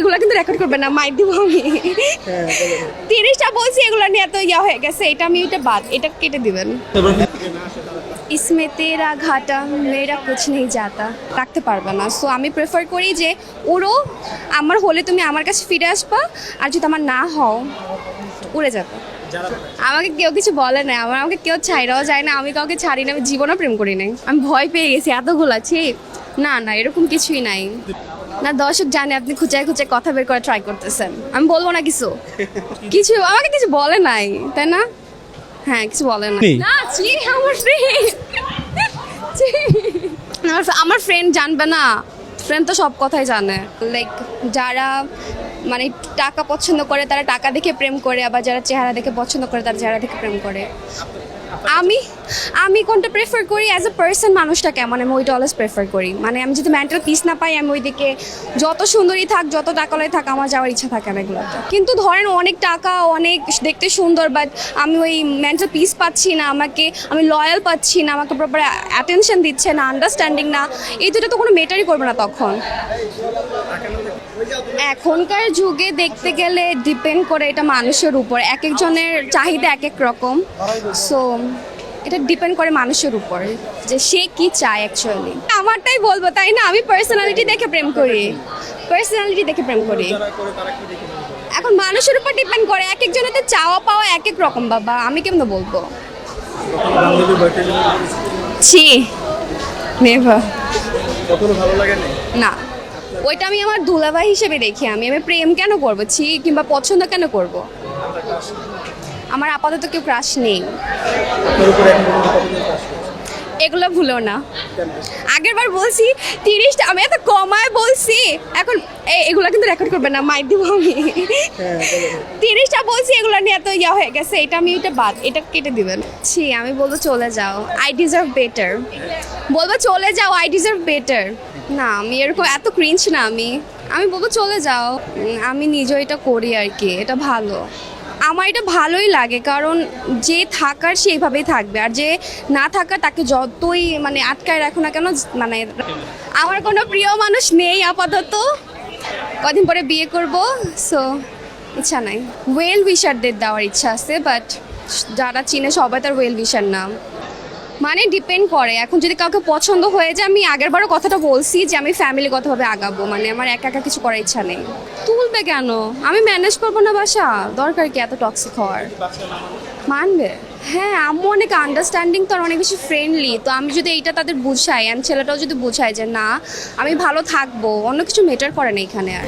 এগুলো কিন্তু রেকর্ড করবে না মাইক দিব আমি। তিরিশটা বলছি এগুলো নিয়ে এত ইয়া হয়ে গেছে এটা আমি এটা বাদ এটা কেটে দিবেন। ইসমে তেরা ঘাটা মেয়েরা কুছ নেই যাতা রাখতে পারবে না। সো আমি প্রেফার করি যে উড়ো আমার হলে তুমি আমার কাছে ফিরে আসবা আর যদি আমার না হও উড়ে যাবে। আমাকে কেউ কিছু বলে না আমার আমাকে কেউ ছাইরাও যায় না আমি কাউকে ছাড়ি না আমি জীবনও প্রেম করি নাই। আমি ভয় পেয়ে গেছি এতগুলো ছি। না না এরকম কিছুই নাই। না দর্শক জানে আপনি খুঁচায় খুঁচায় কথা বের করে ট্রাই করতেছেন। আমি বলব না কিছু। কিছু আমাকে কিছু বলে নাই তাই না? হ্যাঁ কিছু বলে না না আমার ফ্রেন্ড আমার আমার ফ্রেন্ড জানবে না। ফ্রেন্ড তো সব কথাই জানে। লাইক যারা মানে টাকা পছন্দ করে তারা টাকা দেখে প্রেম করে আবার যারা চেহারা দেখে পছন্দ করে তারা চেহারা দেখে প্রেম করে। আমি আমি কোনটা প্রেফার করি অ্যাজ এ পার্সন মানুষটা কেমন আমি ওইটা অলওয়েজ প্রেফার করি। মানে আমি যদি মেন্টাল পিস না পাই, আমি ওই দিকে যত সুন্দরী থাক, যত টাকালাই থাক, আমার যাওয়ার ইচ্ছা থাকে না এগুলোতে কিন্তু ধরেন অনেক টাকা, অনেক দেখতে সুন্দর বাট আমি ওই মেন্টাল পিস পাচ্ছি না, আমাকে, আমি লয়াল পাচ্ছি না, আমাকে প্রপার অ্যাটেনশন দিচ্ছে না আন্ডারস্ট্যান্ডিং না, এই দুটো তো কোনো মেটারই করবে না তখন। এখনকার যুগে দেখতে গেলে ডিপেন্ড করে এটা মানুষের উপর। এক একজনের চাহিদা এক এক রকম। সো এটা ডিপেন্ড করে মানুষের উপর যে সে কি চায় অ্যাকচুয়ালি আমারটাই বলব তাই না? আমি পার্সোনালিটি দেখে প্রেম করি। পার্সোনালিটি দেখে প্রেম করি। এখন মানুষের উপর ডিপেন্ড করে এক একজনের তো চাওয়া পাওয়া এক এক রকম বাবা। আমি কেমন বলব? ছি। নেভার। কখনো ভালো লাগে না না। ওইটা আমি আমার দুলাভাই হিসেবে দেখি আমি। আমি প্রেম কেন করব? ছি, কিংবা পছন্দ কেন করব? আমার আপাতত কেউ ক্রাশ নেই। এগুলো ভুলো না। আগের বার বলছি তিরিশটা আমি এত কমায় বলছি। এখন এগুলো কিন্তু রেকর্ড করবে না মাইক দিব আমি। তিরিশটা বলছি, এগুলো নিয়ে এত ইয়া হয়ে গেছে। এটা আমি এটা বাদ, এটা কেটে দিবেন। ছি, আমি বলব চলে যাও। আই ডিজার্ভ বেটার বলব চলে যাও আই ডিজার্ভ বেটার না, আমি এরকম এত ক্রিঞ্চ না আমি। আমি বলব চলে যাও। আমি নিজেও এটা করি আর কি, এটা ভালো। আমার এটা ভালোই লাগে, কারণ যে থাকার সেইভাবেই থাকবে। আর যে না থাকার তাকে যতই মানে আটকায় রাখো না কেন মানে আমার কোনো প্রিয় মানুষ নেই আপাতত। কদিন পরে বিয়ে করব সো ইচ্ছা নাই। ওয়েল উইশারদের দেওয়ার ইচ্ছা আছে বাট যারা চিনে সবাই তার ওয়েল উইশার নাম। মানে ডিপেন্ড করে। এখন যদি কাউকে পছন্দ হয়ে যায়, আমি আগেরবারও কথাটা বলছি যে আমি ফ্যামিলিগতভাবে আগাবো। মানে আমার একা একা কিছু করার ইচ্ছা নেই। তুলবে কেন? আমি ম্যানেজ করব না বাসা? দরকার কি এত টক্সিক হওয়ার? মানবে? হ্যাঁ আম্মু অনেক আন্ডারস্ট্যান্ডিং তো আর অনেক বেশি ফ্রেন্ডলি তো আমি যদি এইটা তাদের বুঝাই অ্যান্ড ছেলেটাও যদি বুঝায় যে না, আমি ভালো থাকব, অন্য কিছু মেটার করে না এখানে আর।